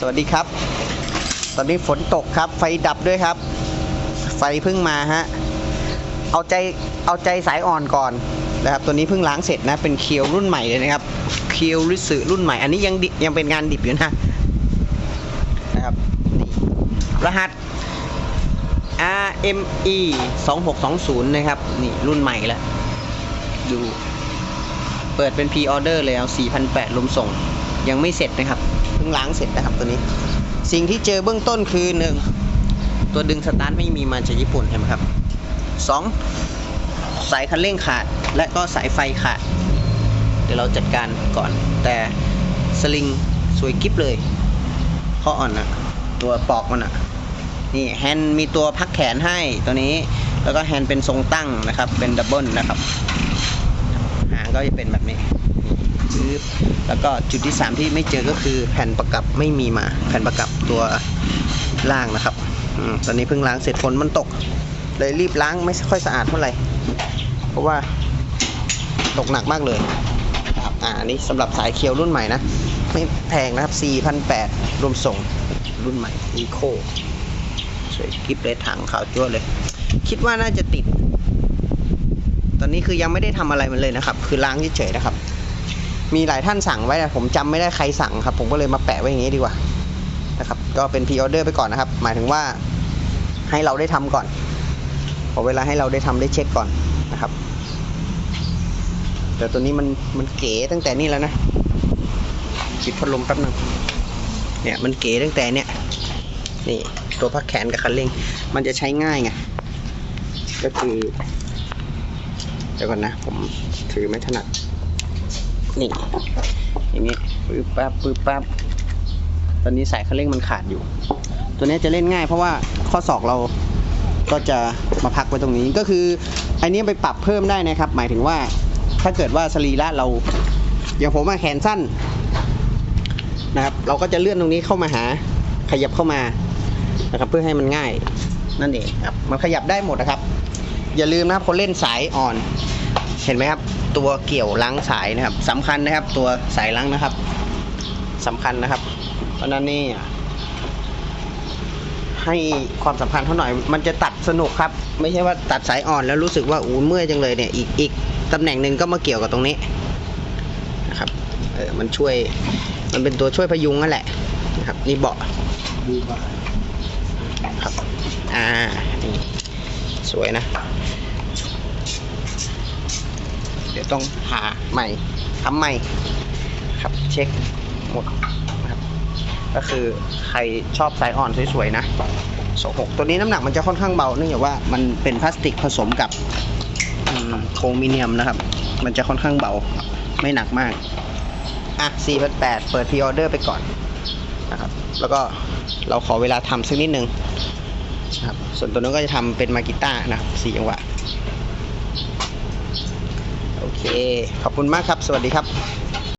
สวัสดีครับ ตอนนี้ฝนตกครับ ไฟดับด้วยครับ ไฟเพิ่งมาฮะ เอาใจเอาใจสายอ่อนก่อนนะครับ ตัวนี้เพิ่งล้างเสร็จนะ เป็นเคียวรุ่นใหม่เลยนะครับ เคียวริสึรุ่นใหม่ อันนี้ยังยังเป็นงานดิบอยู่นะนะครับนี่รหัส RME 2620 นะครับ นี่รุ่นใหม่แล้ว ดู เปิดเป็นพ r ออเดอร์แล้ว4,800ลมส่ง ยังไม่เสร็จนะครับ งล้างเสร็จนะครับตัวนี้ สิ่งที่เจอเบื้องต้นคือหนึ่งตัวดึงสตาร์ทไม่มีมาจากญี่ปุ่นเห็นไหมครับสองสายคันเร่งขาดและก็สายไฟขาด เดี๋ยวเราจัดการก่อน แต่สลิงสวยกิฟเลยข้ออ่อนนะตัวปอกมันอะนี่แฮนด์มีตัวพักแขนให้ตัวนี้ แล้วก็แฮนด์เป็นทรงตั้งนะครับ เป็นดับเบิลนะครับ หางก็จะเป็นแบบนี้ ปึ๊บแล้วก็จุดที่ 3 ที่ไม่เจอก็คือแผ่นประกับไม่มีมา แผ่นประกับตัวล่างนะครับอตอนนี้เพิ่งล้างเสร็จฝนมันตก เลยรีบล้างไม่ค่อยสะอาดเท่าไหร่ เพราะว่าตกหนักมากเลยครับอ่าอันนี้สำหรับสายเคียวรุ่นใหม่นะ ไม่แพงนะครับ 4,800 รวมส่งรุ่นใหม่อีโคสวยกิฟเลยถังขาวจั่วเลย คิดว่าน่าจะติด ตอนนี้คือยังไม่ได้ทำอะไรมันเลยนะครับ คือล้างเฉยๆนะครับ มีหลายท่านสั่งไว้แต่ผมจำไม่ได้ใครสั่งครับ ผมก็เลยมาแปะไว้อย่างนี้ดีกว่านะครับก็เป็นพ r ออเดอร์ไปก่อนนะครับ หมายถึงว่าให้เราได้ทำก่อนพอเวลาให้เราได้ทำได้เช็คก่อนนะครับ แต่ตัวนี้มันมันเก๋ตั้งแต่นี่แล้วนะปิดพัดลมแป๊บนึงเนี่ยมันเก๋ตั้งแต่เนี่ยนี่ตัวพักแขนกับคันเร่ง มันจะใช้ง่ายไงก็คือเดี๋ยวก่อนนะ ผมถือไม่ถนัด นี่อย่างนี้ปึ๊บปั๊บปึ๊บปั๊บตอนนี้สายคันเร่งมันขาดอยู่ ตัวนี้จะเล่นง่ายเพราะว่าข้อศอกเราก็จะมาพักไว้ตรงนี้ก็คืออันนี้ไปปรับเพิ่มได้นะครับ หมายถึงว่าถ้าเกิดว่าสรีระเราอย่างผมแขนสั้นนะครับ เราก็จะเลื่อนตรงนี้เข้ามาหาขยับเข้ามานะครับ เพื่อให้มันง่ายนั่นเองครับมันขยับได้หมดนะครับ อย่าลืมนะครับคนเล่นสายอ่อน เห็นไหมครับ ตัวเกี่ยวล้างสายนะครับสำคัญนะครับ ตัวสายล้างนะครับสำคัญนะครับ เพราะนั้นนี่ให้ความสำคัญเท่าหน่อย มันจะตัดสนุกครับ ไม่ใช่ว่าตัดสายอ่อนแล้วรู้สึกว่าอู้เมื่อยจังเลยเนี่ยอีกอีกตำแหน่งหนึ่งก็มาเกี่ยวกับตรงนี้นะครับเออมันช่วย มันเป็นตัวช่วยพยุงนั่นแหละนะครับนี่เบาะครับ อ่านี่สวยนะ ต้องหาใหม่ทำใหม่ครับเช็คหมดนะครับก็คือใครชอบสายอ่อนสวยๆนะสหกตัวนี้น้ำหนักมันจะค่อนข้างเบาเนื่องจากว่ามันเป็นพลาสติกผสมกับโครมิเนียมนะครับ มันจะค่อนข้างเบาไม่หนักมาก อะ4,800เปิดพ r ออเดอร์ไปก่อนนะครับ แล้วก็เราขอเวลาทำสักนิดนึงนะครับ ส่วนตัวนั้นก็จะทำเป็นมากิต้านะสี่จังหวะ เค ขอบคุณมากครับ สวัสดีครับ